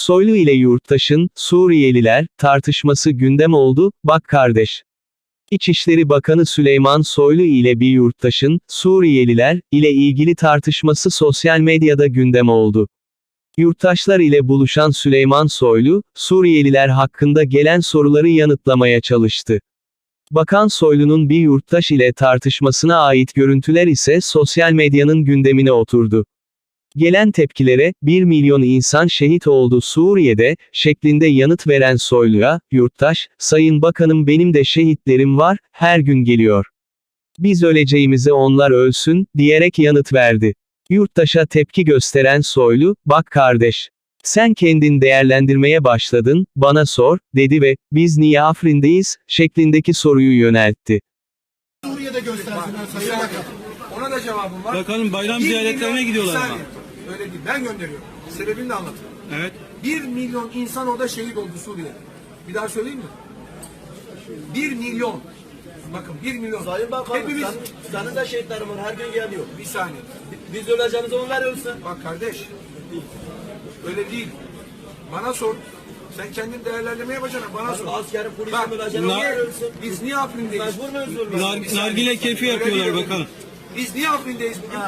Soylu ile yurttaşın, Suriyeliler, tartışması gündem oldu, bak kardeş. İçişleri Bakanı Süleyman Soylu ile bir yurttaşın, Suriyeliler, ile ilgili tartışması sosyal medyada gündem oldu. Yurttaşlar ile buluşan Süleyman Soylu, Suriyeliler hakkında gelen soruları yanıtlamaya çalıştı. Bakan Soylu'nun bir yurttaş ile tartışmasına ait görüntüler ise sosyal medyanın gündemine oturdu. Gelen tepkilere, 1 milyon insan şehit oldu Suriye'de, şeklinde yanıt veren Soylu'ya, yurttaş, Sayın Bakanım benim de şehitlerim var, her gün geliyor. Biz öleceğimize onlar ölsün, diyerek yanıt verdi. Yurttaşa tepki gösteren Soylu, bak kardeş. Sen kendin değerlendirmeye başladın, bana sor, dedi ve, biz niye Afrin'deyiz, şeklindeki soruyu yöneltti. Suriye'de göstersinler Sayın Bakan. Ona da cevabım var. Bakanım bayram ziyaretlerine gidiyorlar ama. Öyle değil. Ben gönderiyorum. Sebebini de anlatayım. Evet. Bir milyon insan orada şehit oldu Suriye'de. Bir daha söyleyeyim mi? Bir milyon. Bakın bir milyon. Sayın Bakanım Hepimiz. sen, senin de şehitlerin var her gün geliyor. Bir saniye. Biz öleceğimize onlar ölsün. Bak kardeş. Öyle değil. Bana sor. Sen kendin değerlendirme yapacaksın. Bana sor. Askerin polisin Bak, bunlar- onlar ölsün. Biz niye Afrin'deyiz? Mecbur muyuz nargile keyfi Öyle yapıyorlar bakalım. Biz niye Afrin'deyiz bugün?